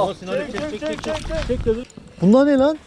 Oh. Çek çek çek çek çek. Çek. Bunlar ne lan?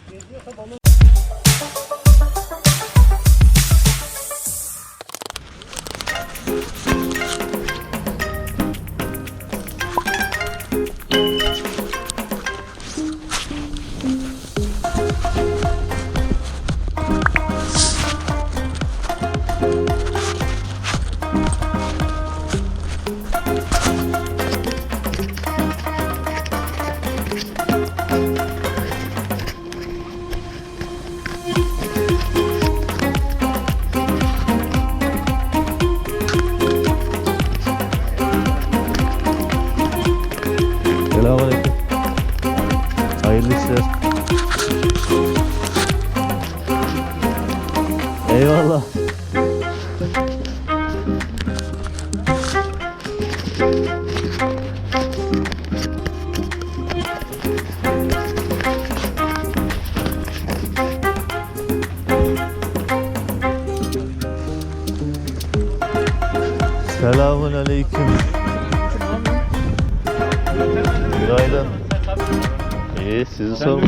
İyi sizi sormalı.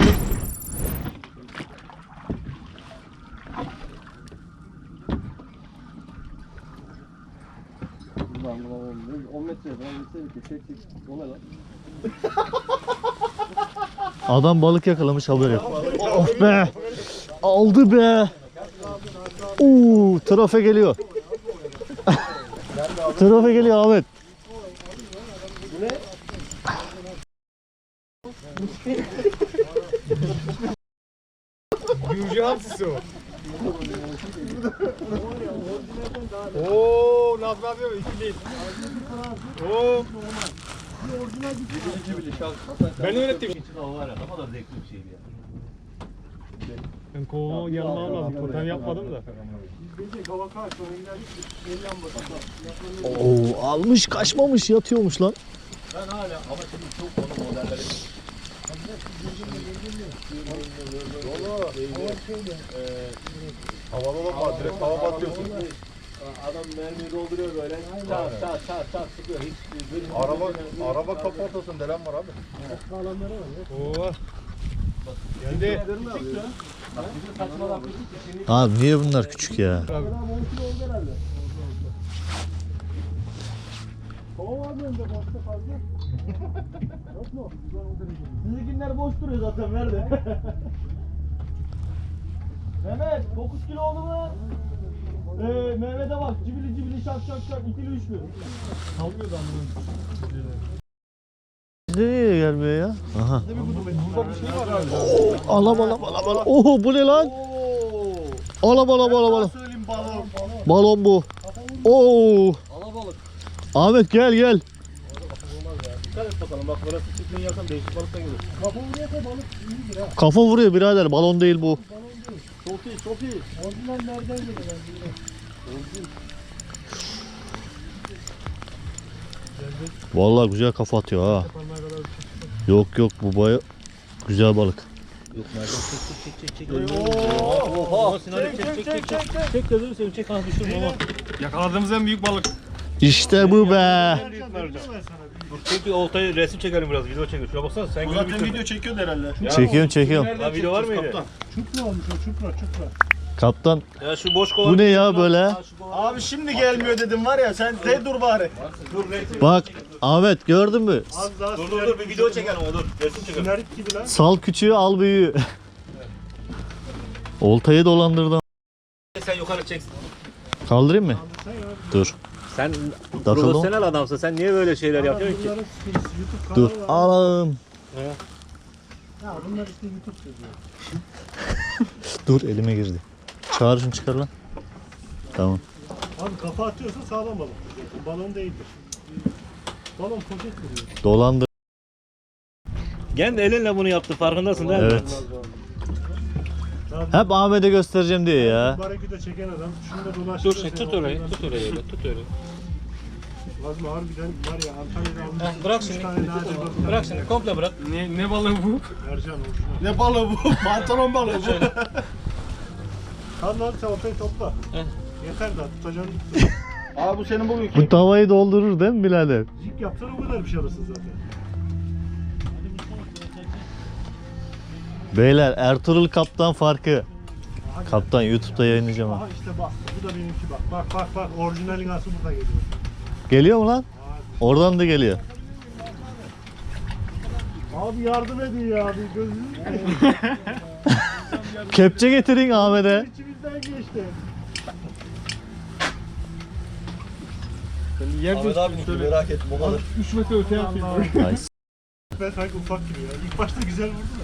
Adam balık yakalamış haber yok. Of be. Aldı be. Oo, trafe geliyor. trafe geliyor Ahmet. Gümcü hamsisi o. Oo, Nazmi abi ikili. Oo. Ben öğrettim. Ben kovuğumu yanıma almadım. Totem yapmadım da. Oo, almış kaçmamış yatıyormuş lan. Havalı bak direkt hava batıyorsun. Adam mermiyi dolduruyor böyle. Çat çat çat çat sıkıyor. Hiç Araba araba kaportasın delen var abi. Oo. Geldi. saçma laf Abi niye bunlar küçük ya? Sizinkiler boş duruyor zaten ver de. Mehmet 9 kilo oldu mu? Ee, Mehmet'e bak cibili cibili şak şak şak ikili üçlü. Kalmıyordu anlamı. Bizde niye gelmiyor ya? Aha. Burada bir şey var abi. Alam alam alam alam. Oho bu ne lan? Alam alam alam alam. Söyleyeyim balon. Balon bu. Oo. Alabalık. Ahmet gel gel. Dikkat et bakalım bak burası çıkmayı yakan değişik balıktan gelir. Kafa vuruyor birader. Balon değil bu. Çok iyi çok iyi. Orijinal nereden geliyor Vallahi güzel kafa atıyor ha. Yok yok bu baya güzel balık. Yok nereden çek çek çek çek çek. Oha. Çek çek çek çek çek. Çek gözünü seveyim çek ha düşürme ama. Yakaladığımız en büyük balık. İşte bu be. Çek oltayı resim çekelim biraz video çekelim. Şuna baksana sen gibi Zaten video çekiyordu herhalde. Çekiyorum çekiyorum. Ha video var mıydı? Kaptan Ya şu boş kovan. bu ne ya böyle? Abi şimdi gelmiyor dedim var ya sen de dur bari. Dur resim. Bak Ahmet gördün mü? Dur dur dur bir video çekelim o dur. Resim çekelim. Sal küçüğü al büyüğü. Oltayı dolandırdım. Sen yukarı çek. Kaldırayım mı? Dur. Sen Takıldı mı? profesyonel adamsın. Sen niye böyle şeyler yapıyorsun ki? Dur. Alalım. Dur elime girdi. Çağır şunu çıkar lan. Tamam. Abi kafa atıyorsa sağlam balık. Balon değildir. Balon poşet vuruyor. Dolandır. Kendi elinle bunu yaptı farkındasın değil mi? Evet. Hep Ahmet'e göstereceğim diyor ya. Baraküde çeken adam şunu da dolaştırıyor. Dur sen tut orayı, tut orayı öyle, tut öyle. Vazma harbiden var ya Antalya'da almış. Bırak üç şimdi. tane. Bırak şimdi, komple bırak. Ne, ne balığı bu? Mercan orijinal. Ne balığı bu? Pantolon balığı bu. Kan lan sen ortayı topla. Heh. Yeter daha tutacağını tut. Abi bu senin bugünkü. Bu tavayı doldurur değil mi birader? Zik yapsan o kadar bir şey alırsın zaten. Beyler Ertuğrul Kaptan farkı. Kaptan YouTube'da yayınlayacağım ha. Aha işte bak bu da benimki bak. Bak bak bak orijinalin aslı burada geliyor. Geliyor mu lan? Oradan da geliyor. Abi yardım edin ya abi gözünü Kepçe getirin Ahmet'e. içimizden geçti. Ahmet abi merak etme o kadar. 3 metre öteye atayım. Ay, Ben sanki ufak gibi ya. İlk başta güzel vurdu da.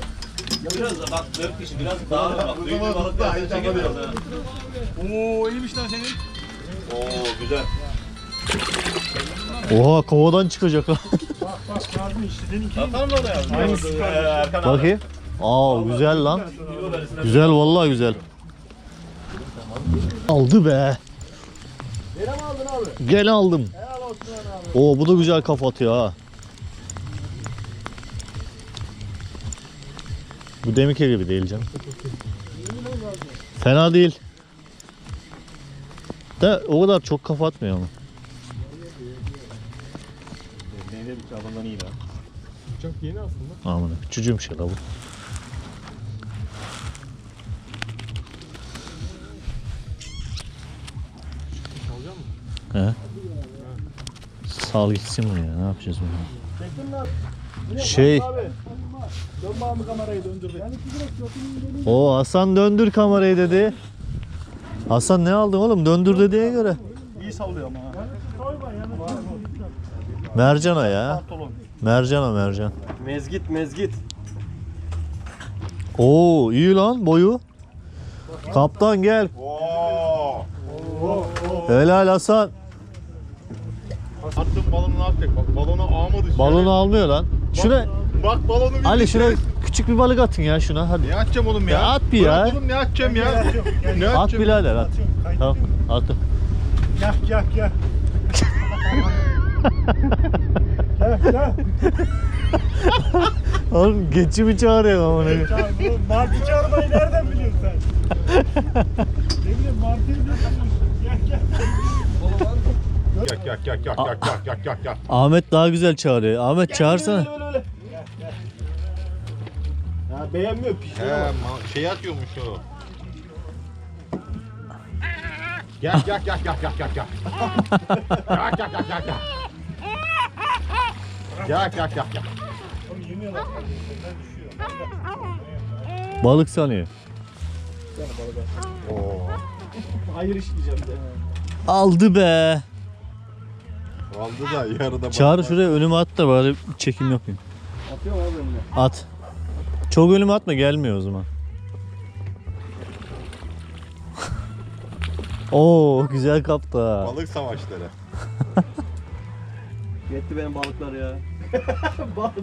Biraz da bak 4 kişi biraz daha bak. Büyük bir balık daha çekemiyoruz ha. Oo iyiymiş lan senin. Oo güzel. Oha kovadan çıkacak lan. Bak bak Kazım işte seninki. Atar mı oraya? Aynısı. Ee, Erkan abi. Bakayım. Aa güzel lan. Güzel vallahi güzel. Aldı be. Mi aldın abi? Gel aldım. Helal olsun abi. Oo bu da güzel kafa atıyor ha. Bu demike gibi değil canım. Fena değil. De o kadar çok kafa atmıyor ama. Neyse bir çabandan iyi lan. Çok yeni aslında. Aman küçücüğüm şey la bu. Çalacak mısın? He. Sal gitsin bunu ya. Ne yapacağız bunu? Şey, Abi. Dön bağımı kamerayı döndür. Yani o Hasan döndür kamerayı dedi. Hasan ne aldın oğlum? Döndür dediğine göre. İyi sallıyor ama. Yani yani. Mercan o ya. Pantolon. Mercan o mercan. Mezgit mezgit. Oo iyi lan boyu. Kaptan gel. Oo. Helal Hasan. Attım balonu atacak. Bak balonu almadı. Balonu almıyor lan. Şuna Bak balonu bir Ali şuna küçük bir balık atın ya şuna hadi. Ne atacağım oğlum ya? Ya at bir ya. Bırak oğlum ne atacağım ya? ne At atacağım? birader at. Atıyorum. Kayıt Tamam edeyim mi? at. Gel gel gel. gel gel. Oğlum geçimi çağırıyor ama ne? Martı çağırmayı nereden biliyorsun sen? ne bileyim Martı'yı biliyorsun. Gel gel. Yak yak yak yak yak yak yak yak yak. Ahmet daha güzel çağırıyor. Ahmet çağırsana. Ha, beğenmiyor pişiyor şey atıyormuş o. Gel gel gel gel gel gel gel. Gel gel gel gel gel. Gel gel gel Balık sanıyor. Oo. Hayır işleyeceğim de. Aldı be. Aldı da yarıda. Çağrı şuraya önüme at da bari çekim yapayım. Atıyor abi önüne? At. Çok önüme atma gelmiyor o zaman. Oo güzel kaptı. ha. Balık savaşları. Yetti benim balıklar ya.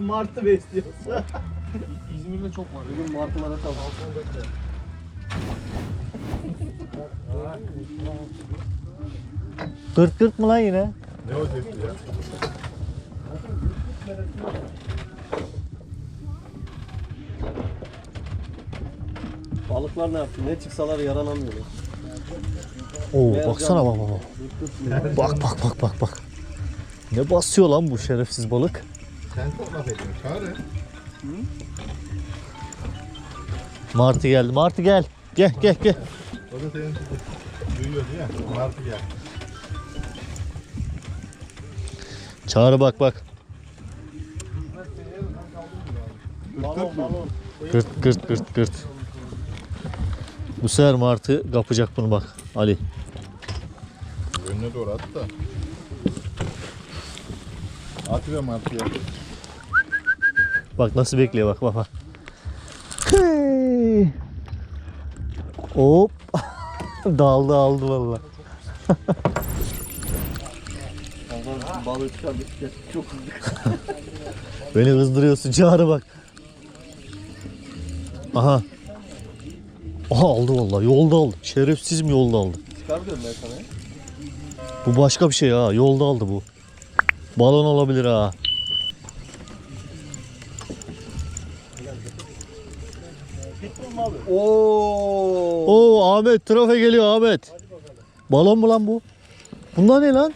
Martı besliyorsa. İzmir'de çok var. Bugün martılara tamam. Kırt kırt mı lan yine? Ne o sesi ya? Balıklar ne yaptı? Ne çıksalar yaranamıyorlar. Oo baksana bak bak. bak. Bak bak bak bak bak. Ne basıyor lan bu şerefsiz balık? Sen laf ediyorsun Çağrı. Martı geldi. Martı gel. Gel gel gel. O da senin duyuyordu ya. Martı gel. Çağrı bak bak. Balon balon. Gırt gırt gırt gırt. Bu sefer martı kapacak bunu bak Ali. Önüne doğru at da. At ve martıya. Bak nasıl bekliyor bak bak bak. Hey. Hop. Daldı aldı valla. Çıkardı. Çok hızlı. Beni kızdırıyorsun Çağrı bak. Aha. Aha aldı valla yolda aldı. Şerefsiz mi yolda aldı. Çıkar diyorum ben sana. Bu başka bir şey ha yolda aldı bu. Balon olabilir ha. Oo. Oo Ahmet trafe geliyor Ahmet. Balon mu lan bu? Bunlar ne lan?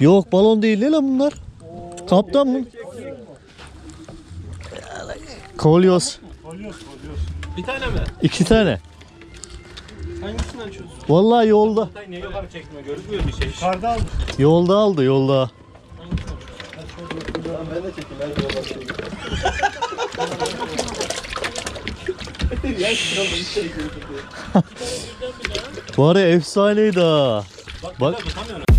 Yok balon değil ne lan bunlar? Kaptan mı? Kolyoz. Bir tane mi? İki tane. Hangisini açıyorsun? Vallahi yolda. Niye yukarı çekmiyor? Görünmüyor bir şey. Karda almış. Yolda aldı yolda. Var ya efsaneydi ha. Bak, Bak. Bak. tutamıyorum.